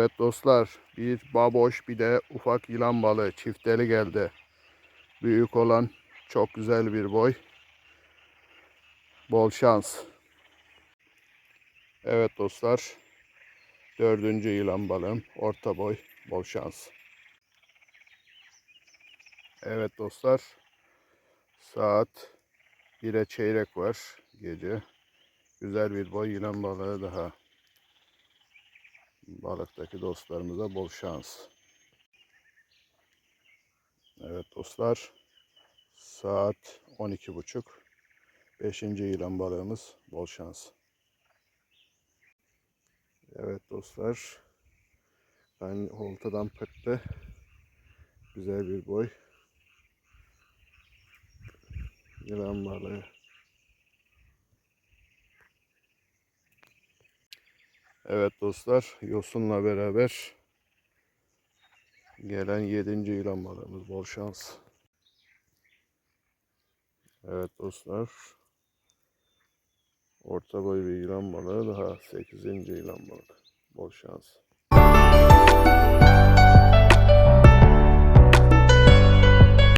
Evet dostlar bir baboş bir de ufak yılan balığı çifteli geldi. Büyük olan çok güzel bir boy. Bol şans. Evet dostlar dördüncü yılan balığım orta boy bol şans. Evet dostlar saat 1'e çeyrek var gece. Güzel bir boy yılan balığı daha. Balıktaki dostlarımıza bol şans. Evet dostlar. Saat 12.30. Beşinci yılan balığımız bol şans. Evet dostlar. Ben oltadan pırttı. Güzel bir boy. Yılan balığı. Evet dostlar, yosunla beraber gelen yedinci yılan balığımız bol şans. Evet dostlar, orta boy bir yılan balığı daha sekizinci yılan balığı bol şans.